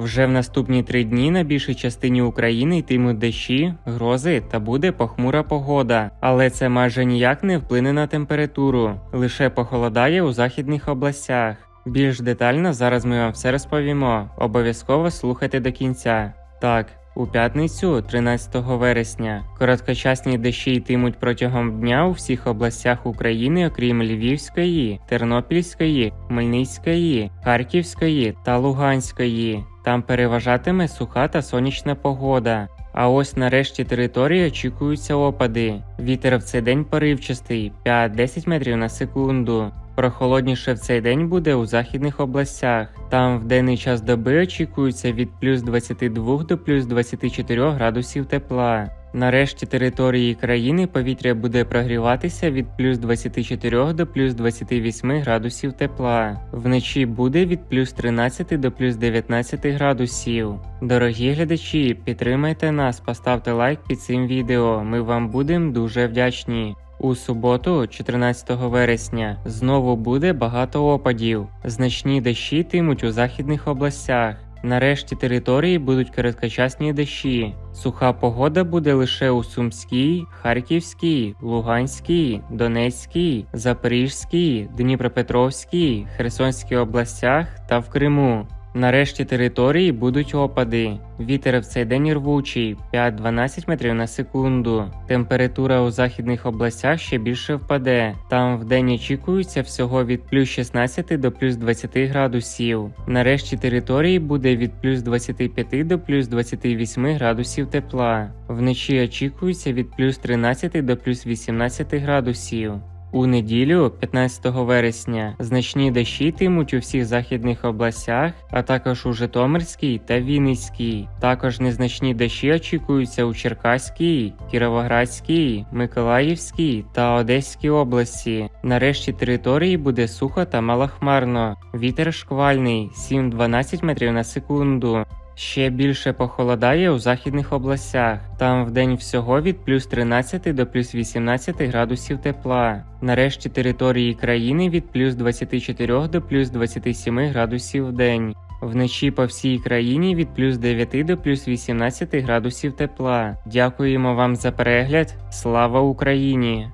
Вже в наступні три дні на більшій частині України йтимуть дощі, грози та буде похмура погода, але це майже ніяк не вплине на температуру, лише похолодає у західних областях. Більш детально зараз ми вам все розповімо. Обов'язково слухайте до кінця. Так, у п'ятницю, 13 вересня, короткочасні дощі йтимуть протягом дня у всіх областях України, окрім Львівської, Тернопільської, Хмельницької, Харківської та Луганської. Там переважатиме суха та сонячна погода. А ось нарешті території очікуються опади. Вітер в цей день поривчастий 5-10 метрів на секунду. Прохолодніше в цей день буде у західних областях. Там в денний час доби очікується від плюс 22 до плюс 24 градусів тепла. Нарешті території країни повітря буде прогріватися від плюс 24 до плюс 28 градусів тепла. Вночі буде від плюс 13 до плюс 19 градусів. Дорогі глядачі, підтримайте нас, поставте лайк під цим відео. Ми вам будемо дуже вдячні. У суботу, 14 вересня, знову буде багато опадів. Значні дощі йтимуть у західних областях. Нарешті території будуть короткочасні дощі. Суха погода буде лише у Сумській, Харківській, Луганській, Донецькій, Запорізькій, Дніпропетровській, Херсонській областях та в Криму. Нарешті території будуть опади. Вітер в цей день рвучий 5-12 метрів на секунду. Температура у західних областях ще більше впаде. Там в день очікується всього від плюс 16 до плюс 20 градусів. Нарешті території буде від плюс 25 до плюс 28 градусів тепла. Вночі очікується від плюс 13 до плюс 18 градусів. У неділю, 15 вересня, значні дощі йтимуть у всіх західних областях, а також у Житомирській та Вінницькій. Також незначні дощі очікуються у Черкаській, Кіровоградській, Миколаївській та Одеській області. Нарешті території буде сухо та малохмарно. Вітер шквальний 7-12 метрів на секунду. Ще більше похолодає у західних областях. Там вдень всього від плюс 13 до плюс 18 градусів тепла. Нарешті території країни від плюс 24 до плюс 27 градусів в день. Вночі по всій країні від плюс 9 до плюс 18 градусів тепла. Дякуємо вам за перегляд. Слава Україні!